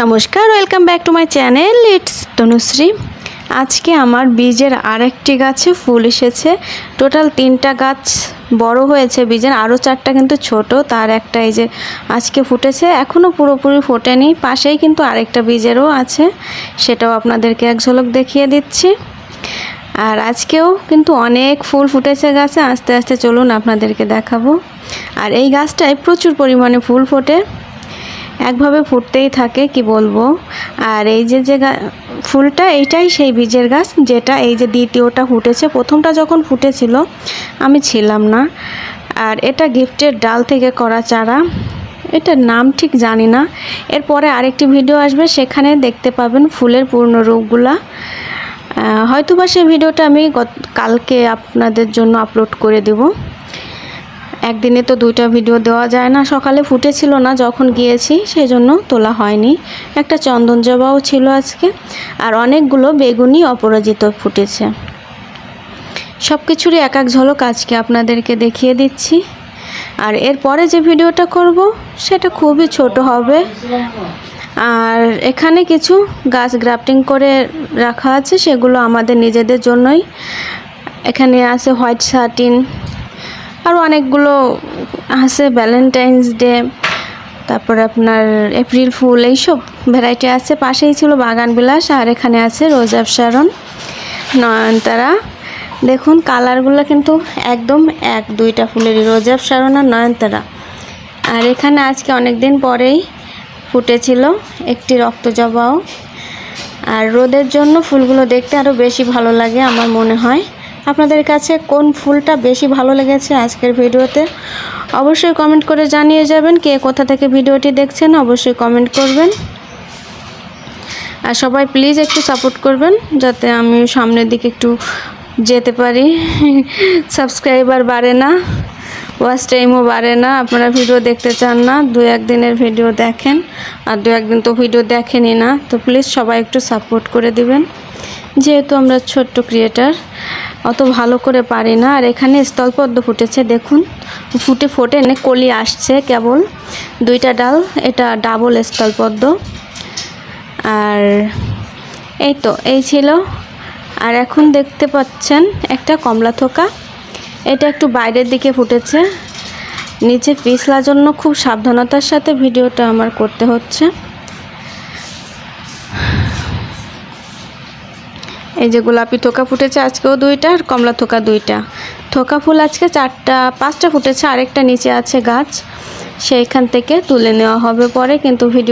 নমস্কার welcome back to my channel it's Tanushree আজকে আমার বীজের আরেকটি গাছে ফুল এসেছে। টোটাল তিনটা গাছ বড় হয়েছে বীজের, আরও চারটা কিন্তু ছোট, তার একটা এই যে আজকে ফুটেছে এখনও পুরোপুরি ফোটেনি, পাশেই কিন্তু আরেকটা বীজেরও আছে, সেটাও আপনাদেরকে এক ঝলক দেখিয়ে দিচ্ছি। আর আজকেও কিন্তু অনেক ফুল ফুটেছে গাছে, আস্তে আস্তে চলুন আপনাদেরকে দেখাবো। আর এই গাছটায় প্রচুর পরিমাণে ফুল ফোটে। একভাবে ফুটতেই থাকে কি বলব? আর এই যে যে ফুলটা এইটাই সেই বীজের গাছ যেটা এই যে দ্বিতীয়টা ফুটেছে। প্রথমটা যখন ফুটেছিল আমি ছিলাম না। আর এটা গিফটের ডাল থেকে করা চারা। এটার নাম ঠিক জানি না। এরপরে আরেকটি ভিডিও আসবে সেখানে দেখতে পাবেন ফুলের পূর্ণ রূপগুলা। আহ, হয়তোবা সেই ভিডিওটা আমি কালকে আপনাদের জন্য আপলোড করে দেবো। একদিনে তো দুইটা ভিডিও দেওয়া যায় না। সকালে ফুটেছিল না, যখন গিয়েছি সেই জন্য তোলা হয়নি। একটা চন্দন জবাও ছিল আজকে, আর অনেকগুলো বেগুনি অপরাজিত ফুটেছে। সব কিছুরই এক এক ঝলক আজকে আপনাদেরকে দেখিয়ে দিচ্ছি। আর এরপরে যে ভিডিওটা করব, সেটা খুবই ছোট হবে। আর এখানে কিছু গাছ গ্রাফটিং করে রাখা আছে, সেগুলো আমাদের নিজেদের জন্যই। এখানে আছে হোয়াইট সাটিন আরও অনেকগুলো আছে ভ্যালেন্টাইন্স ডে তারপরে আপনার এপ্রিল ফুল এইসব ভ্যারাইটি আছে। পাশেই ছিল বাগান বিলাস, আর এখানে আছে রোজ অ্যাপসারন নয়নতারা। দেখুন কালারগুলো কিন্তু একদম এক, দুইটা ফুলেরই রোজ অ্যাপসারন আর নয়নতারা। আর এখানে আজকে অনেক দিন পরেই ফুটেছিল একটি রক্তজবাও আর রোদের জন্য ফুলগুলো দেখতে আরও বেশি ভালো লাগে, আমার মনে হয়। আপনাদের কাছে কোন ফুলটা বেশি ভালো লেগেছে আজকের ভিডিওতে? অবশ্যই কমেন্ট করে জানিয়ে যাবেন কে কোথা থেকে ভিডিওটি দেখছেন, অবশ্যই কমেন্ট করবেন। আর সবাই প্লিজ একটু সাপোর্ট করবেন, যাতে আমি সামনের দিকে একটু যেতে পারি। সাবস্ক্রাইবার বাড়ে না ওয়াচ টাইমও বাড়ে না, আপনারা ভিডিও দেখতে চান না, দু একদিনের ভিডিও দেখেন, আর দু একদিন তো ভিডিও দেখেনই না, তো প্লিজ সবাই একটু সাপোর্ট করে দিবেন। যেহেতু আমরা ছোট্ট ক্রিয়েটার অত ভালো করে পারি না। আর এখানে স্থলপদ্ম ফুটেছে, দেখুন। ফুটে ফোটে এনে কলি আসছে কেবল। দুইটা ডাল, এটা ডাবল স্থলপদ্ম। আর এই তো, এই ছিল। আর এখন দেখতে পাচ্ছেন একটা কমলা থোকা। এটা একটু বাইরের দিকে ফুটেছে। নিচে পিছলার জন্য খুব সাবধানতার সাথে ভিডিওটা আমার করতে হচ্ছে। এই যে গোলাপি থোকা ফুটেছে আজকেও দুইটা আর কমলা থোকা দুইটা। থোকা ফুল আজকে চারটা, পাঁচটা ফুটেছে, আরেকটা নিচে আছে গাছ। সেইখান থেকে তুলে নেওয়া হবে পরে, কিন্তু ভিডিও